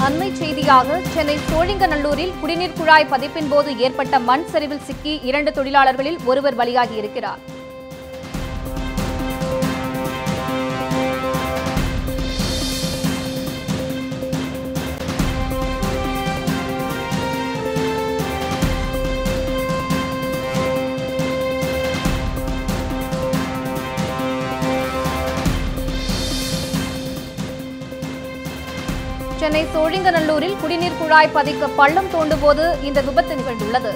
அண்மை செய்தியாக சென்னை சோழிங்கநல்லூரில் குடிநீர் குழாய் பதிப்பின் போது ஏற்பட்ட மண் சரிவில் சிக்கி இரண்டு தொழிலாளர்களில் ஒருவர் பலியாகியிருக்கிறார் சென்னை சோழிங்கநல்லூரில் குடிநீர் குழாய் பதிக்க பள்ளம் தோண்டும்போது இந்த விபத்து நிகழ்ந்துள்ளது.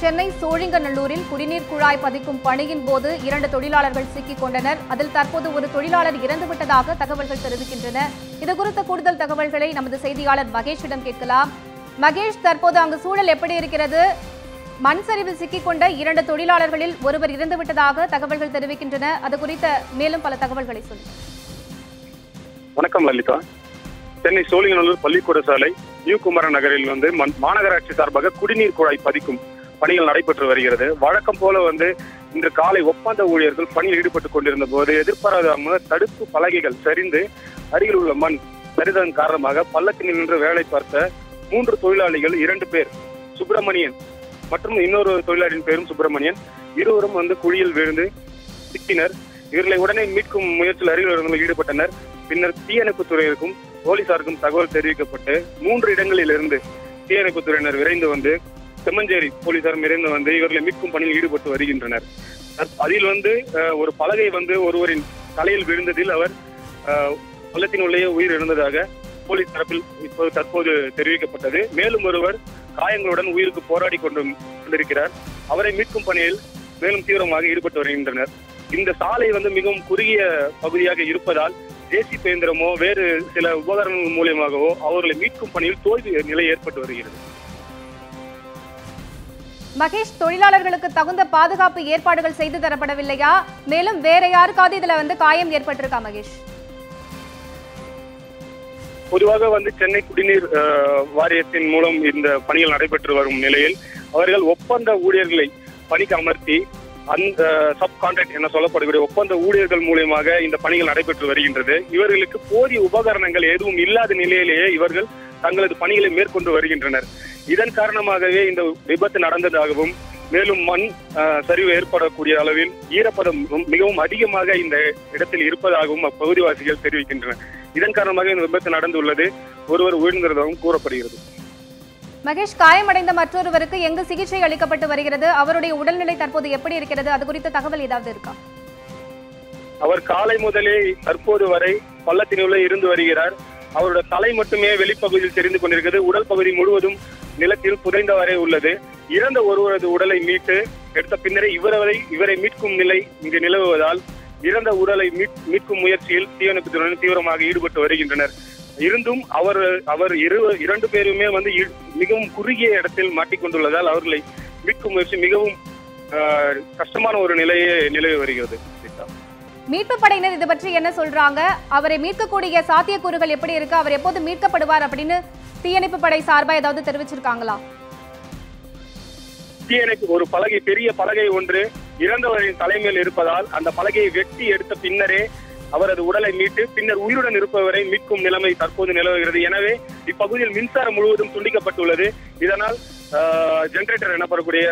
சென்னை சோழிங்கநல்லூரில் குடிநீர் குழாய் பதிக்கும் பணியின் போது இரண்டு தொழிலாளர்கள் சிக்கிக் கொண்டனர். அதில் தற்போது ஒரு தொழிலாளர் இறந்துவிட்டதாக தகவல்கள் தெரிவிக்கின்றன. இதுகுறித்த கூடுதல் தகவல்களை நமது செய்தியாளர் மகேஷிடம் கேட்கலாம். மகேஷ் தற்போது அங்கு சூழல் எப்படி இருக்கிறது? மண் சரிவில் சிக்கிக்கொண்ட இரண்டு தொழிலாளர்களில் ஒருவர் இறந்துவிட்டதாக தகவல்கள் தெரிவிக்கின்றன. அது குறித்த மேலும் பல தகவல்களை சொல்லுங்கள். வணக்கம் லலிதா. சென்னை சோழிங்கநல்லூர் பள்ளிக்கூட சாலை நியூ குமர நகரில் வந்து மண்- மாநகராட்சி சார்பாக குடிநீர் குழாய் பதிக்கும் பணிகள் நடைபெற்று வருகிறது. வழக்கம் போல வந்து இன்று காலை ஒப்பந்த ஊழியர்கள் பணியில் ஈடுபட்டுக் கொண்டிருந்த போது எதிர்பாராத தடுப்பு பலகைகள் சரிந்து அருகில் உள்ள மண் சரிதன் காரணமாக பள்ளத்தில் நின்று வேலை பார்த்த மூன்று தொழிலாளிகள் இரண்டு பேர் சுப்பிரமணியன் மற்றும் இன்னொரு தொழிலாளியின் பேரும் சுப்பிரமணியன். இருவரும் வந்து குழியில் விழுந்து சிக்கினர். இவர்களை உடனே மீட்கும் முயற்சியில் அருகில் ஈடுபட்டனர். பின்னர் தீயணைப்புத் துறையிற்கும் போலீசாருக்கும் தகவல் தெரிவிக்கப்பட்டு மூன்று இடங்களில் இருந்து தீயணைப்புத் துறையினர் விரைந்து வந்து செம்மஞ்சேரி போலீசாரும் விரைந்து வந்து இவர்களை மீட்கும் பணியில் ஈடுபட்டு வருகின்றனர். அதில் வந்து ஒரு பலகை வந்து ஒருவரின் தலையில் விழுந்ததில் அவர் பள்ளத்தின் உள்ளே உயிர் இழந்ததாக போலீஸ் தரப்பில் இப்போது தற்போது தெரிவிக்கப்பட்டது. மேலும் ஒருவர் காயங்களுடன் உயிருக்கு போராடி கொண்டு கொண்டிருக்கிறார். அவரை மீட்கும் பணியில் மேலும் தீவிரமாக ஈடுபட்டு வருகின்றனர். இந்த சாலை வந்து மிகவும் குறுகிய பகுதியாக இருப்பதால் தேசிய இயந்திரமோ வேறு சில உபகரணங்கள் மூலியமாகவோ அவர்களை மீட்கும் பணியில் தோல்வி நிலை ஏற்பட்டு வருகிறது. மகேஷ் தொழிலாளர்களுக்கு தகுந்த பாதுகாப்பு ஏற்பாடுகள் செய்து தரப்படவில்லையா? மேலும் வேற யாருக்காவது இதுல வந்து காயம் ஏற்பட்டிருக்கா மகேஷ்? பொதுவாக வந்து சென்னை குடிநீர் வாரியத்தின் மூலம் இந்த பணிகள் நடைபெற்று வரும் நிலையில் அவர்கள் ஒப்பந்த ஊழியர்களை பணிக்கு அமர்த்தி அந்த சப் கான்ட்ராக்ட் என சொல்லப்படக்கூடிய ஒப்பந்த ஊழியர்கள் மூலியமாக இந்த பணிகள் நடைபெற்று வருகின்றது. இவர்களுக்கு போதிய உபகரணங்கள் எதுவும் இல்லாத நிலையிலேயே இவர்கள் தங்களது பணிகளை மேற்கொண்டு வருகின்றனர். இதன் காரணமாகவே இந்த விபத்து நடந்ததாகவும் மேலும் மண் சரிவு ஏற்படக்கூடிய அளவில் ஈரப்பதம் மிகவும் அதிகமாக இந்த இடத்தில் இருப்பதாகவும் அப்பகுதிவாசிகள் தெரிவிக்கின்றனர். இதன் காரணமாக இந்த விபத்து நடந்துள்ளது. ஒருவர் உயிர்ந்ததாகவும் கூறப்படுகிறது. மகேஷ் காயமடைந்த மற்றொருவருக்கு எங்கு சிகிச்சை அளிக்கப்பட்டு வருகிறது? அவருடைய உடல்நிலை தற்போது எப்படி இருக்கிறது? அது குறித்த தகவல் ஏதாவது இருக்கா? அவர் காலை முதலே தற்போது வரை பள்ளத்தினுள்ளே இருந்து வருகிறார். அவருடைய தலை மட்டுமே வெளிப்பகுதியில் தெரிந்து கொண்டிருக்கிறது. உடல் பகுதி முழுவதும் நிலத்தில் புதைந்தவரை உள்ளது. இறந்த ஒருவரது உடலை மீட்டு எடுத்த பின்னரே இவரை இவரை மீட்கும் நிலை இங்கு நிலவுவதால் இறந்த உடலை மீட்- மீட்கும் முயற்சியில் தீயணைப்புத்துறையினர் தீவிரமாக ஈடுபட்டு வருகின்றனர். இருந்தும் அவர் அவர் இரு இரண்டு பேருமே வந்து மிகவும் குறுகிய இடத்தில் மாட்டிக்கொண்டுள்ளதால் அவர்களை மீட்கும் முயற்சி மிகவும் கஷ்டமான ஒரு நிலையே நிலவி வருகிறது. மீட்பு படையினர் இது பற்றி என்ன சொல்றாங்க? அவரை மீட்கக்கூடிய சாத்தியக்கூறுகள் எப்படி இருக்கு? அவர் எப்போது மீட்கப்படுவார் அப்படின்னு தீயணைப்பு படை சார்பா ஏதாவது தெரிவிச்சிருக்காங்களா? தீயணைப்பு ஒரு பலகை பெரிய பலகை ஒன்று இறந்தவரின் தலைமையில் இருப்பதால் அந்த பலகையை வெட்டி எடுத்த பின்னரே அவரது உடலை மீட்டு பின்னர் உயிருடன் இருப்பவரை மீட்கும் நிலைமை தற்போது நிலவுகிறது. எனவே இப்பகுதியில் மின்சாரம் முழுவதும் துண்டிக்கப்பட்டுள்ளது. இதனால் ஜெனரேட்டர் எனப்படக்கூடிய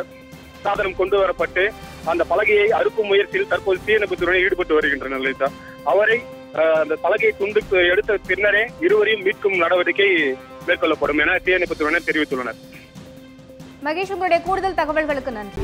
சாதனம் கொண்டு வரப்பட்டு அந்த பலகையை அறுக்கும் முயற்சியில் தற்போது தீயணைப்புத்துறையில் ஈடுபட்டு வருகின்றனர் லலிதா. அவரை ஆஹ், அந்த பலகையை துண்டுக்கு எடுத்த பின்னரே இருவரையும் மீட்கும் நடவடிக்கை மேற்கொள்ளப்படும் என தீயணைப்புத்துறையினர் தெரிவித்துள்ளனர். மகேஷ் உங்களுடைய கூடுதல் தகவல்களுக்கு நன்றி.